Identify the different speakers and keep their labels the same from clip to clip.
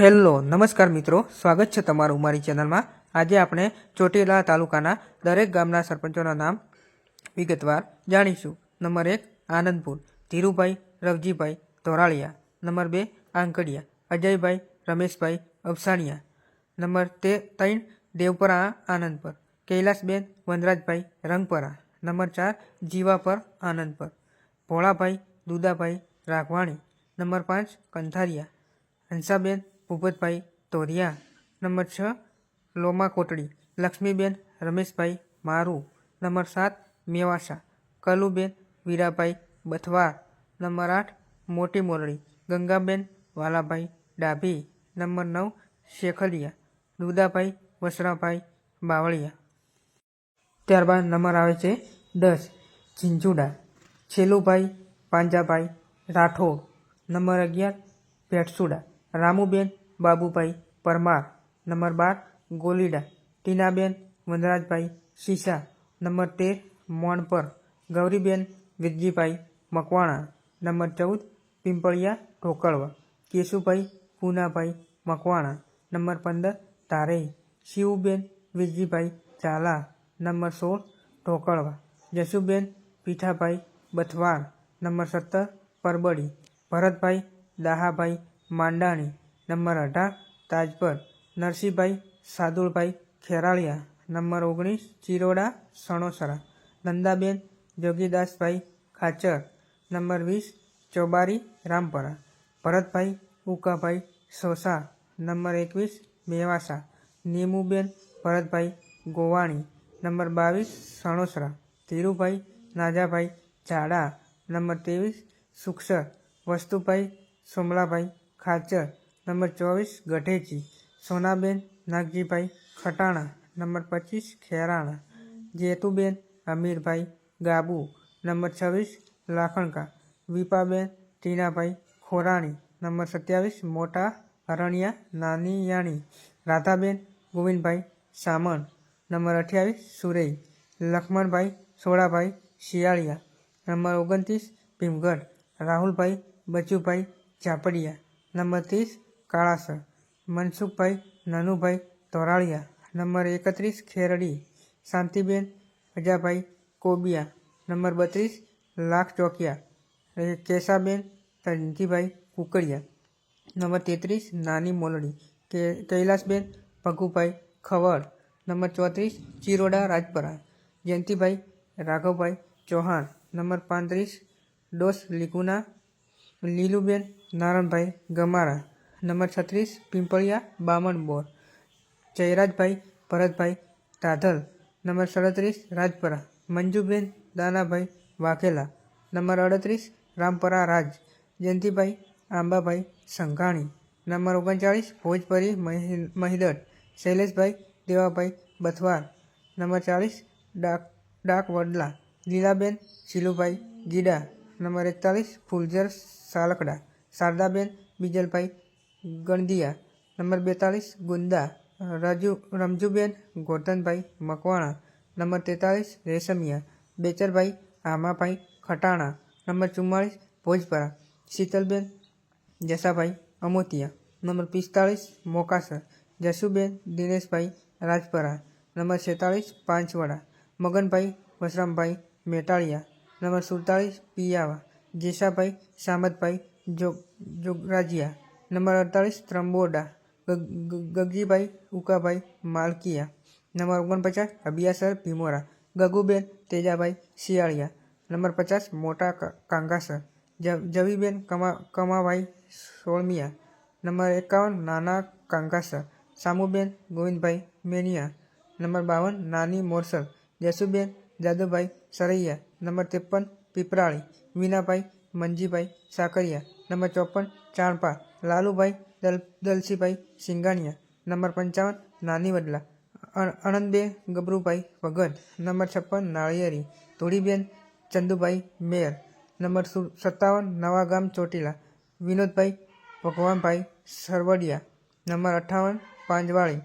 Speaker 1: Hello, નમસ્કાર મિત્રો. સ્વાગત છે તમારું મારી ચેનલમાં. આજે આપણે ચોટીલા તાલુકાના દરેક ગામના સરપંચોના નામ વિગતવાર જાણીશું. નંબર એક, આનંદપુર. ધીરુભાઈ, રવજીભાઈ ધોરાળિયા. નંબર બે, આંકડિયા. અજયભાઈ, રમેશભાઈ અવસાણિયા. નંબર તે ત્રણ, દેવપરા, આનંદપર. કૈલાસબેન, વનરાજભાઈ રંગપરા. નંબર ચાર, જીવાપર, આનંદપર. ભોળાભાઈ, દુદાભાઈ રાઘવાણી. નંબર પાંચ, કંથારિયા. હંસાબેન ભૂપતભાઈ તોરિયા. નંબર છ, લોમા કોટડી. લક્ષ્મીબેન, રમેશભાઈ મારુ. નંબર સાત, મેવાસા. કલુબેન, વીરાભાઈ બથવાર. નંબર આઠ, મોટી મોરડી. ગંગાબેન, વાલાભાઈ ડાભી. નંબર નવ, શેખલિયા. દુદાભાઈ, વસરાભાઈ બાવળિયા. ત્યારબાદ નંબર આવે છે દસ, ઝીંઝુડા. છેલુભાઈ પાંજાભાઈ રાઠોડ. નંબર અગિયાર, ભેટસુડા. રામુબેન બાબુભાઈ પરમાર. નંબર બાર, ગોલીડા. ટીનાબેન, વનરાજભાઈ શીશા. નંબર તેર, મોણપર. ગૌરીબેન વિરજીભાઈ મકવાણા. નંબર ચૌદ, પિંપળિયા ઢોકળવા. કેશુભાઈ પૂનાભાઈ મકવાણા. નંબર પંદર તારે શિવબેન વિરજીભાઈ ઝાલા. નંબર સોળ, ઢોકળવા. જશુબેન, પીઠાભાઈ બથવાર નંબર સત્તર, પરબડી. ભરતભાઈ દાહાભાઈ માંડાણી. નંબર અઢાર, તાજપર, નરસિંહભાઈ સાદુળભાઈ ખેરાળિયા. નંબર ઓગણીસ, ચિરોડા, સણોસરા. નંદાબેન, જોગીદાસભાઈ, ખાચર. નંબર વીસ, ચોબારી, રામપરા. ભરતભાઈ, ઉકાભાઈ, સોસા. નંબર એકવીસ, મેવાસા. નીમુબેન, ભરતભાઈ, ગોવાણી. નંબર બાવીસ, સણોસરા. ધીરુભાઈ, નાજાભાઈ, ઝાડા. નંબર ત્રેવીસ સુક્ષર વસ્તુભાઈ, સોમલાભાઈ, ખાચર. નંબર ચોવીસ ગઢેચી, સોનાબેન, નાગજીભાઈ ખટાણા. નંબર પચીસ ખેરાણા. જેતુબેન, અમીરભાઈ ગાબુ. નંબર છવ્વીસ લાખણકા. વિપાબેન, ટીનાભાઈ ખોરાણી. નંબર સત્યાવીસ મોટા અરણિયા નાની યાણી રાધાબેન, ગોવિંદભાઈ સામણ. નંબર અઠ્યાવીસ સુરેઈ. લખમણભાઈ સોળાભાઈ શિયાળિયા. નંબર ઓગણત્રીસ ભીમગઢ. રાહુલભાઈ બચુભાઈ ઝાપડિયા. નંબર ત્રીસ કાળાસર મનસુખભાઈ નનુભાઈ ધોરાળિયા નંબર એકત્રીસ ખેરડી શાંતિબેન અજાભાઈ કોબિયા નંબર બત્રીસ લાખ ચોકિયા એ કેશાબેન ધનજીભાઈ કુકડિયા નંબર તેત્રીસ નાની મોલડી કે કૈલાસબેન ભગુભાઈ ખવડ નંબર ચોત્રીસ ચિરોડા રાજપરા જયંતિભાઈ રાઘવભાઈ ચૌહાણ નંબર પાંત્રીસ ડોસ લીકુના લીલુબેન નારણભાઈ ગમારા નંબર છત્રીસ, પિંપળિયા, બામણ બોર. જયરાજભાઈ, ભરતભાઈ, રાધલ. નંબર સડત્રીસ, રાજપરા. મંજુબેન, દાનાભાઈ, વાઘેલા. નંબર અડત્રીસ, રામપરા રાજ. જયંતિભાઈ, આંબાભાઈ, સંઘાણી. નંબર ઓગણચાળીસ, ભોજપરી, મહિ- મહિદડ. શૈલેષભાઈ, દેવાભાઈ, બથવાર. નંબર ચાળીસ, ડાક ડાક વડલા લીલાબેન, શીલુભાઈ, ગીડા. નંબર એકતાલીસ, ફૂલઝર, સાલકડા. શારદાબેન, બીજલભાઈ ગણદિયા. નંબર બેતાલીસ, ગુંદા. રાજુ, રમજુબેન, ગોરધનભાઈ, મકવાણા. નંબર તેતાલીસ, રેશમિયા. બેચરભાઈ, આમાભાઈ, ખટાણા. નંબર ચુમ્માળીસ, ભોજપરા. શીતલબેન, જસાભાઈ, અમોતિયા. નંબર પિસ્તાળીસ, મોકાસર. જશુબેન દિનેશભાઈ, રાજપરા. નંબર છેતાળીસ, પાંચવાડા. મગનભાઈ, વસરામભાઈ, મેટાળિયા. નંબર સુડતાળીસ, પિયાવા. જેસાભાઈ, સામતભાઈ જોગ જોગરાજિયા. નંબર અડતાળીસ ત્રંબોડા, ગગ- ગગ- ગગજીભાઈ ઉકાભાઈ માલકિયા. નંબર ઓગણપચાસ, અબિયાસર, ભીમોરા. ગગુબેન તેજાભાઈ શિયાળિયા. નંબર પચાસ, મોટા કાંગાસર. જવીબેન, કમા, કમાભાઈ, સોળમિયા. નંબર એકાવન, નાના કાંગાસર. સામુબેન, ગોવિંદભાઈ, મેનિયા. નંબર બાવન, નાની મોરસલ. જસુબેન, જાદુભાઈ, સરૈયા. નંબર ત્રેપન, પીપરાળી. મીનાભાઈ, મંજીભાઈ, સાકરિયા. નંબર ચોપન, ચાણપા, લાલુભાઈ, દલ, દલસીભાઈ સિંગાણિયા. નંબર પંચાવન નાની વડલા અ- આનંદબેન ગબરુભાઈ ભગત નંબર છપ્પન, નાળિયેરી. ધોળીબેન ચંદુભાઈ મેયર. નંબર સત્તાવન નવા ગામ ચોટીલા. વિનોદભાઈ ભગવાનભાઈ સરવડિયા. નંબર અઠ્ઠાવન પાંજવાળી.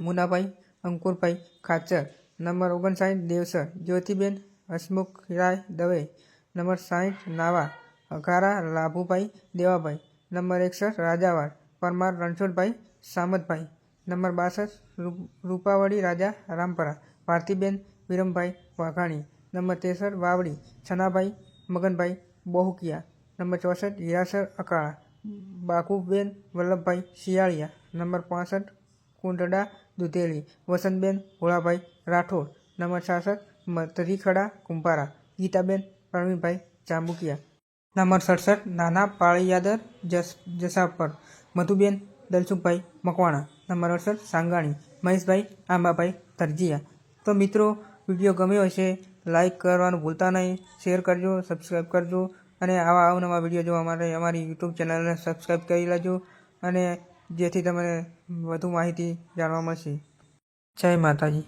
Speaker 1: મુનાભાઈ અંકુરભાઈ ખાચર. નંબર ઓગણસાઠ, દેવસર. જ્યોતિબેન હસમુખ રાય દવે. નંબર સાઠ નાવા. અઘારા લાભુભાઈ, દેવાભાઈ. નંબર એકસઠ, રાજાવાડ. પરમાર, રણછોડભાઈ, સામતભાઈ. નંબર બાસઠ રૂપાવળી, રાજા, રામપરા. ભારતીબેન, વિરમભાઈ, વાઘાણી. નંબર ત્રેસઠ વાવડી. છનાભાઈ, મગનભાઈ, બહુકિયા. નંબર ચોસઠ, હિરાસર, અકાળા. બાકુબેન, વલ્લભભાઈ, શિયાળિયા. નંબર પાસઠ, કુંડડા, દુધેલી. વસંતબેન, ભોળાભાઈ, રાઠોડ. નંબર છાસઠ મધરીખડા કુંભારા. ગીતાબેન, પ્રવીણભાઈ ચાંબુકિયા નંબર સડસઠ, નાના પાળિયાદર, જસ જસાપર મધુબેન, દલસુખભાઈ, મકવાણા. નંબર અડસઠ, સાંગાણી, મહેશભાઈ, આંબાભાઈ તરજીયા તો મિત્રો, વીડિયો ગમ્યો હશે, લાઈક કરવાનું ભૂલતા નહીં, શેર કરજો સબસ્ક્રાઈબ કરજો, અને આવા અવનવા વીડિયો જોવા માટે અમારી યુટ્યુબ ચેનલને સબસ્ક્રાઈબ કરી લેજો, અને જેથી તમને વધુ માહિતી જાણવા મળશે. જય માતાજી.